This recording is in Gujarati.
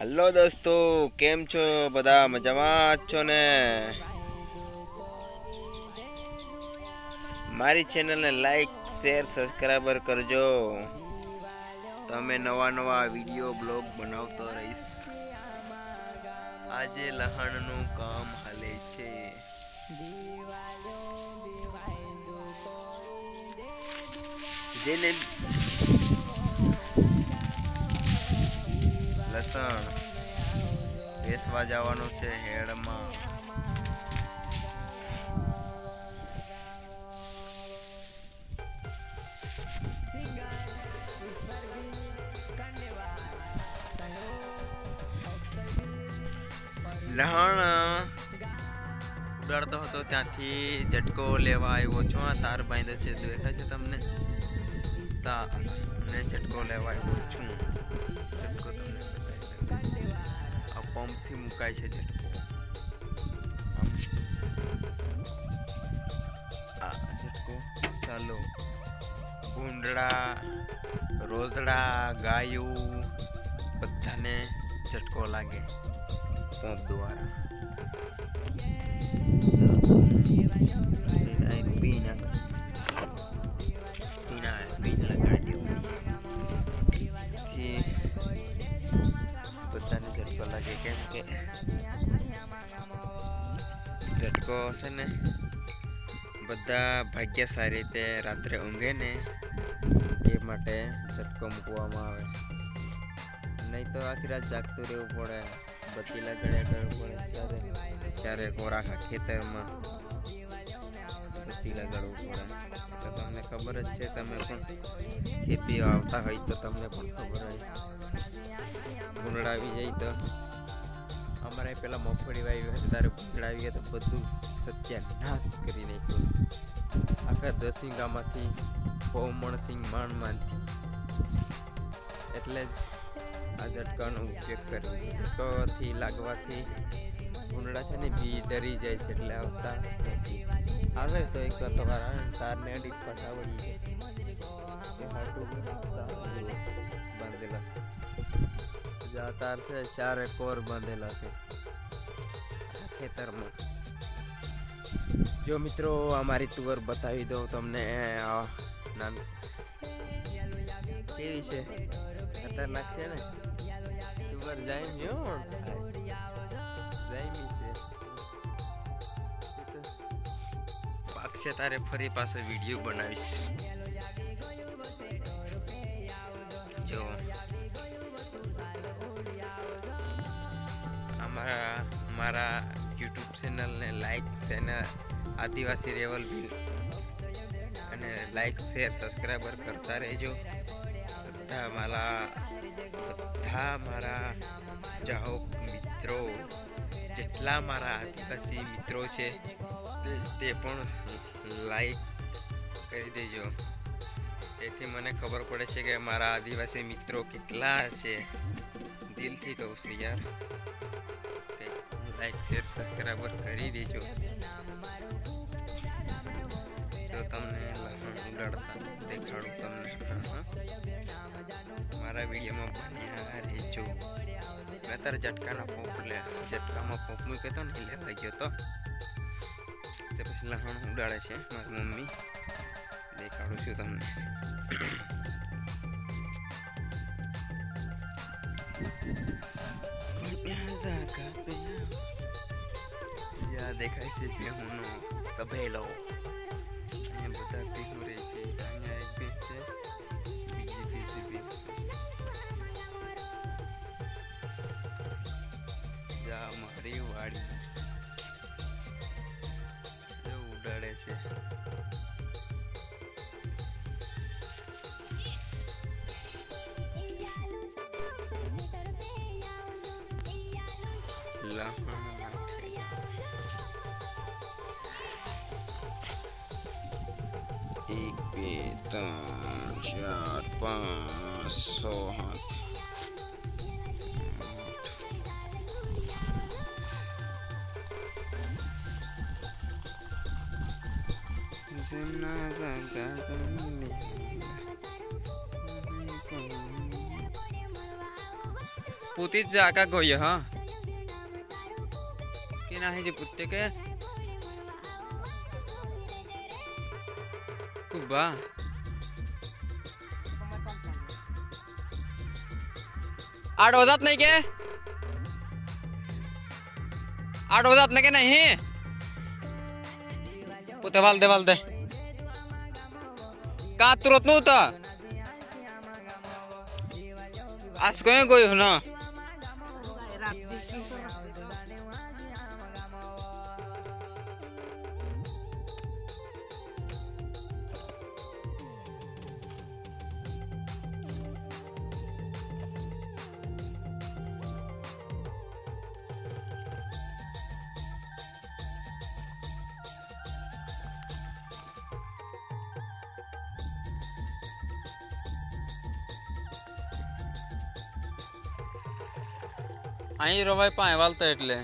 હલો દોસ્તો, કેમ છો? બધા મજામાં છો ને? મારી ચેનલને લાઈક, શેર, સબસ્ક્રાઈબર કરજો. તમે નવા નવા વીડિયો, બ્લોગ બનાવતો રહીશ. આજે લહણનું કામ હાલે છે. જેને લસણ વેસવા જવાનું છે હેડમાં. લહણ ઉડાડતો હતો ત્યાંથી ઝટકો લેવા આવ્યો છું. આ તાર બાંધે છે, દેખાય છે તમને? તા ને ઝટકો લેવા આવ્યો છું. ઝટકો તમને. આ પંપથી મુકાય છે ઝટકો ચાલો. ભૂંડડા રોઝડા ગાયું બધાને ઝટકો લાગે. પંપ દ્વારા. કે ઝટકો છે ને, બધા ભાગ્ય સારી રીતે રાત્રે ઊંઘે ને એ માટે ઝટકો મૂકવામાં આવે. નહીં તો આખી રાત જાગતું રહેવું પડે બત્તી ગળ્યા કરવું પડે, ત્યારે કોરાખા ખેતરમાં બત્તી ગળવું પડે. તો તમને ખબર જ છે, તમે પણ ખેતી આવતા હોય તો તમને પણ ખબર હોય. ભૂંડળા આવી જાય તો અમારે પેલા મગફળી વાવી હતી ત્યારે ભૂંડળા આવી તો બધું સત્યાનાશ કરી નાખ્યું. આખા દસિંગામાંથી પૌમણસિંહ માણમાંથી એટલે જ આ ઝટકાનો ઉપયોગ કર્યો છે. ઝટકાથી લાગવાથી ભૂંડળા છે ને બી ડરી જાય છે એટલે આવતા નથી. આવે તો એક વાર તમારા તારને અડી ફસાવડી હાટું બાંધેલા. આ છે, ચારે કોર બાંધેલા છે. ખેતરમાં. જો મિત્રો અમારી તુવર બતાવી દઉં તમને. નાન કેવી છે? ખતરનાક છે ને? તુવર જાય મ્યો છે. પાકશે તારે ફરી પાછો વીડિયો બનાવીશ. મારા યુટ્યુબ ચેનલને લાઈક ચેનલ આદિવાસી રેવલ બિલ અને લાઈક, શેર, સબસ્ક્રાઈબર કરતા રહેજો. બધા મારા બધા મારા ચાહક મિત્રો. જેટલા મારા આદિવાસી મિત્રો છે, તે પણ લાઈક કરી દેજો. તેથી મને ખબર પડે છે કે મારા આદિવાસી મિત્રો કેટલા છે. દિલથી કહું છું યાર. લાઈક શેર સબસ્ક્રાઈબર કરી દેજો. જો તમને ઉડાડતા દેખાડું તમને. મારા વિડીયોમાં બન્યા રહેજો. મેં અત્યારે ઝટકાના પોપ લે, ઝટકામાં પોપ મૂક્યો હતો ને એ થઈ ગયો તો. તે પછી લહણ ઉડાડે છે મારી મમ્મી. દેખાડું છું તમને. જ્યાં દેખાય છે ભેહુંનો તબેલો. અહીંયા બધા ભેગું રહે છે અહીંયા એક ભેંસ છે બીજી બીજી ભેંસ છે. જ્યાં મારી વાડી. ઉડાડે છે. લહણ एक पे तीन, चार, पाँच सात। हाथ पुती जाका गई हाँ। कि नहीं जी पुत्ते के? कुबा आठ हो जात नाही के? आठ हो जात नाही के नाही? पुते वाल दे वाल दे। का तुरत नव्हतं आज काय गोय हो ना? અહીં રવાય પાય વાલતા એટલે.